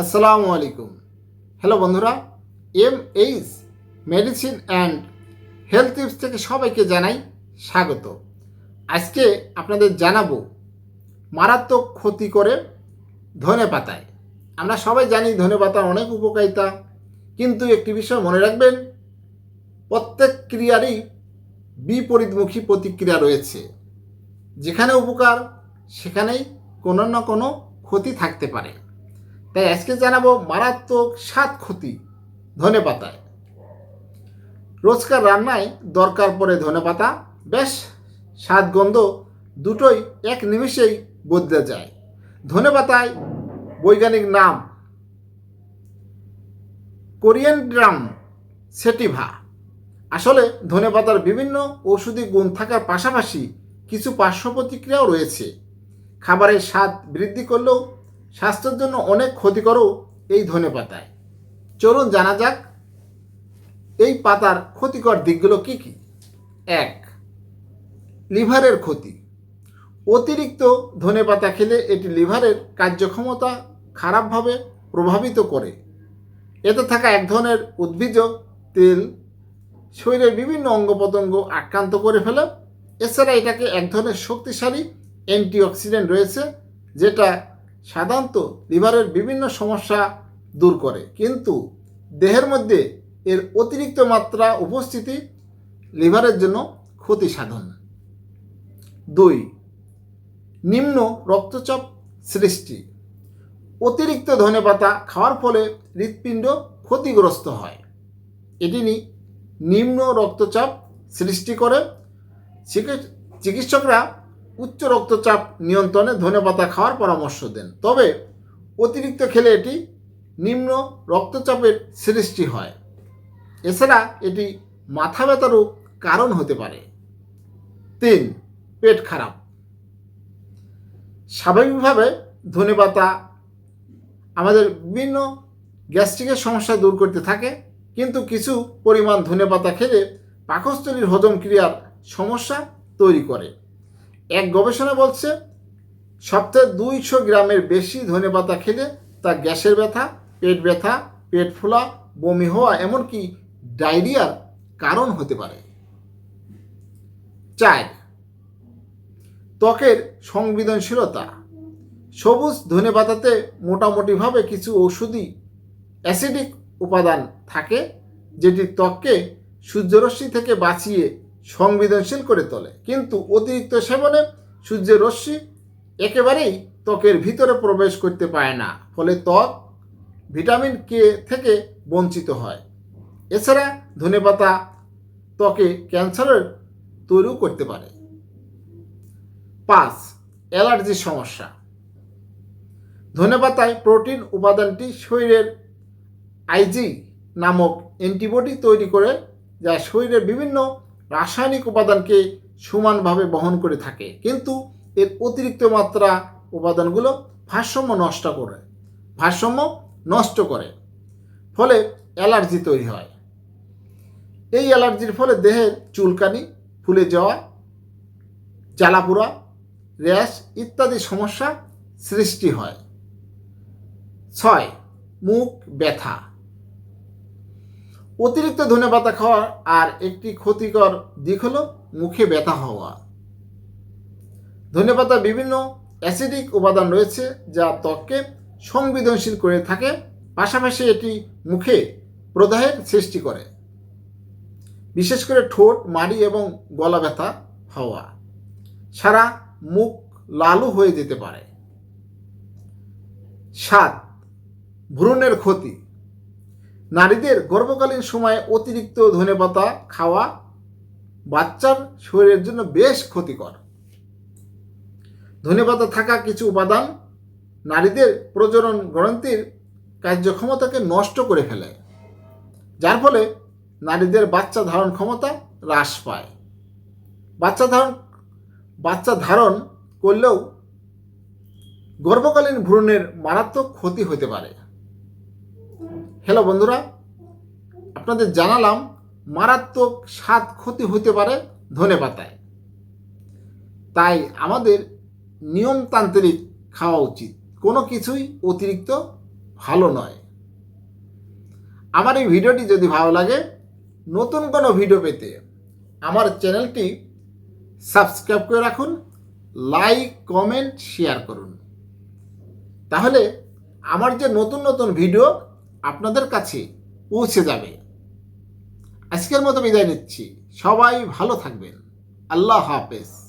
আসসালামু আলাইকুম। হ্যালো বন্ধুরা। M H medicine and health tips থেকে সবাইকে জানাই স্বাগত। আজকে আপনাদের জানাব মারাত্মক ক্ষতি করে ধনে পাতায়। আমরা সবাই জানি ধনে পাতার অনেক উপকারিতা, কিন্তু একটি বিষয় মনে রাখবেন, প্রত্যেক ক্রিয়ারই বিপরীতমুখী প্রতিক্রিয়া রয়েছে। যেখানে উপকার, সেখানেই কোনো না কোনো ক্ষতি থাকতে পারে। তাই আজকে জানাব মারাত্মক স্বাদ ক্ষতি ধনে পাতায় রোজকার রান্নায় দরকার পড়ে ধনে পাতা। বেশ, স্বাদ গন্ধ দুটোই এক নিমিষেই বদলে যায়। ধনে পাতায় বৈজ্ঞানিক নাম কোরিয়েন্ড্রাম সেটিভা। আসলে ধনে পাতার বিভিন্ন ঔষধি গুণ থাকার পাশাপাশি কিছু পার্শ্ব প্রতিক্রিয়াও রয়েছে। খাবারের স্বাদ বৃদ্ধি করলেও স্বাস্থ্যের জন্য অনেক ক্ষতিকরও এই ধনে পাতায়। চলুন জানা যাক, এই পাতার ক্ষতিকর দিকগুলো কি কি? এক, লিভারের ক্ষতি। অতিরিক্ত ধনে পাতা খেলে এটি লিভারের কার্যক্ষমতা খারাপভাবে প্রভাবিত করে। এতে থাকা এক ধরনের উদ্ভিজ তেল শরীরের বিভিন্ন অঙ্গ প্রত্যঙ্গ আক্রান্ত করে ফেলে। এছাড়া এটাকে এক ধরনের শক্তিশালী অ্যান্টিঅক্সিডেন্ট রয়েছে, যেটা সাধারণত লিভারের বিভিন্ন সমস্যা দূর করে। কিন্তু দেহের মধ্যে এর অতিরিক্ত মাত্রা উপস্থিতি লিভারের জন্য ক্ষতি সাধন দুই, নিম্ন রক্তচাপ সৃষ্টি। অতিরিক্ত ধনেপাতা খাওয়ার ফলে হৃৎপিণ্ড ক্ষতিগ্রস্ত হয়। এটি নিম্ন রক্তচাপ সৃষ্টি করে। চিকিৎসকরা উচ্চ রক্তচাপ নিয়ন্ত্রণে ধনেপাতা খাওয়ার পরামর্শ দেন। তবে অতিরিক্ত খেলে এটি নিম্ন রক্তচাপের সৃষ্টি হয়। এছাড়া এটি মাথা ব্যথারও কারণ হতে পারে। তিন, পেট খারাপ। স্বাভাবিকভাবে ধনেপাতা আমাদের বিভিন্ন গ্যাস্ট্রিকের সমস্যা দূর করতে থাকে, কিন্তু কিছু পরিমাণ ধনেপাতা খেলে পাকস্থলীর হজম ক্রিয়ার সমস্যা তৈরি করে। এক গবেষণা বলছে, সপ্তাহে দুইশো গ্রামের বেশি ধনেপাতা খেলে তা গ্যাসের ব্যথা, পেট ব্যথা, পেট ফোলা, বমি হওয়া, এমনকি ডায়রিয়ার কারণ হতে পারে। চার, ত্বকের সংবেদনশীলতা। সবুজ ধনেপাতাতে মোটামুটিভাবে কিছু ঔষধি অ্যাসিডিক উপাদান থাকে, যেটি ত্বককে সূর্যরশ্মি থেকে বাঁচিয়ে সংবেদনশীল করে তোলে। কিন্তু অতিরিক্ত সেবনে সূর্যের রশ্মি একেবারেই ত্বকের ভিতরে প্রবেশ করতে পারে না, ফলে ত্বক ভিটামিন কে থেকে বঞ্চিত হয়। এছাড়া ধনেপাতা ত্বকে ক্যান্সারের তৈরিও করতে পারে। পাঁচ অ্যালার্জির সমস্যা। ধনেপাতায় প্রোটিন উপাদানটি শরীরের আইজি নামক অ্যান্টিবডি তৈরি করে, যা শরীরের বিভিন্ন রাসায়নিক উপাদানকে সমানভাবে বহন করে থাকে। কিন্তু এর অতিরিক্ত মাত্রা উপাদানগুলো ভারসাম্য নষ্ট করে, ভারসাম্য নষ্ট করে, ফলে অ্যালার্জি তৈরি হয়। এই অ্যালার্জির ফলে দেহের চুলকানি, ফুলে যাওয়া, জ্বালাপোড়া, র্যাশ ইত্যাদি সমস্যা সৃষ্টি হয়। ছয়, মুখ ব্যথা। অতিরিক্ত ধনেপাতা খাওয়া আর একটি ক্ষতিকর দিক হলো মুখে ব্যথা হওয়া। ধনেপাতা বিভিন্ন অ্যাসিডিক উপাদান রয়েছে যা ত্বককে সংবেদনশীল করে থাকে, পাশাপাশি এটি মুখে প্রদাহের সৃষ্টি করে। বিশেষ করে ঠোঁট, মাড়ি এবং গলা ব্যথা হওয়া। সারা মুখ লালু হয়ে যেতে পারে। সাত ভ্রূণের ক্ষতি নারীদের গর্ভকালীন সময়ে অতিরিক্ত ধনেপাতা খাওয়া বাচ্চার শরীরের জন্য বেশ ক্ষতিকর। ধনেপাতা থাকা কিছু উপাদান নারীদের প্রজনন গ্রন্থির কার্যক্ষমতাকে নষ্ট করে ফেলে, যার ফলে নারীদের বাচ্চা ধারণ ক্ষমতা হ্রাস পায়। বাচ্চা ধারণ বাচ্চা ধারণ করলেও গর্ভকালীন ভ্রূণের মারাত্মক ক্ষতি হতে পারে। হ্যালো বন্ধুরা, আপনাদের জানালাম মারাত্মক স্বাদ ক্ষতি হতে পারে ধনে পাতায়। তাই আমাদের নিয়মতান্ত্রিক খাওয়া উচিত। কোনো কিছুই অতিরিক্ত ভালো নয়। আমার এই ভিডিওটি যদি ভালো লাগে, নতুন কোনো ভিডিও পেতে আমার চ্যানেলটি সাবস্ক্রাইব করে রাখুন, লাইক, কমেন্ট, শেয়ার করুন। তাহলে আমার যে নতুন নতুন ভিডিও আপনাদের কাছে পৌঁছে যাবে। আজকের মতো বিদায় নিচ্ছি। সবাই ভালো থাকবেন। আল্লাহ হাফেজ।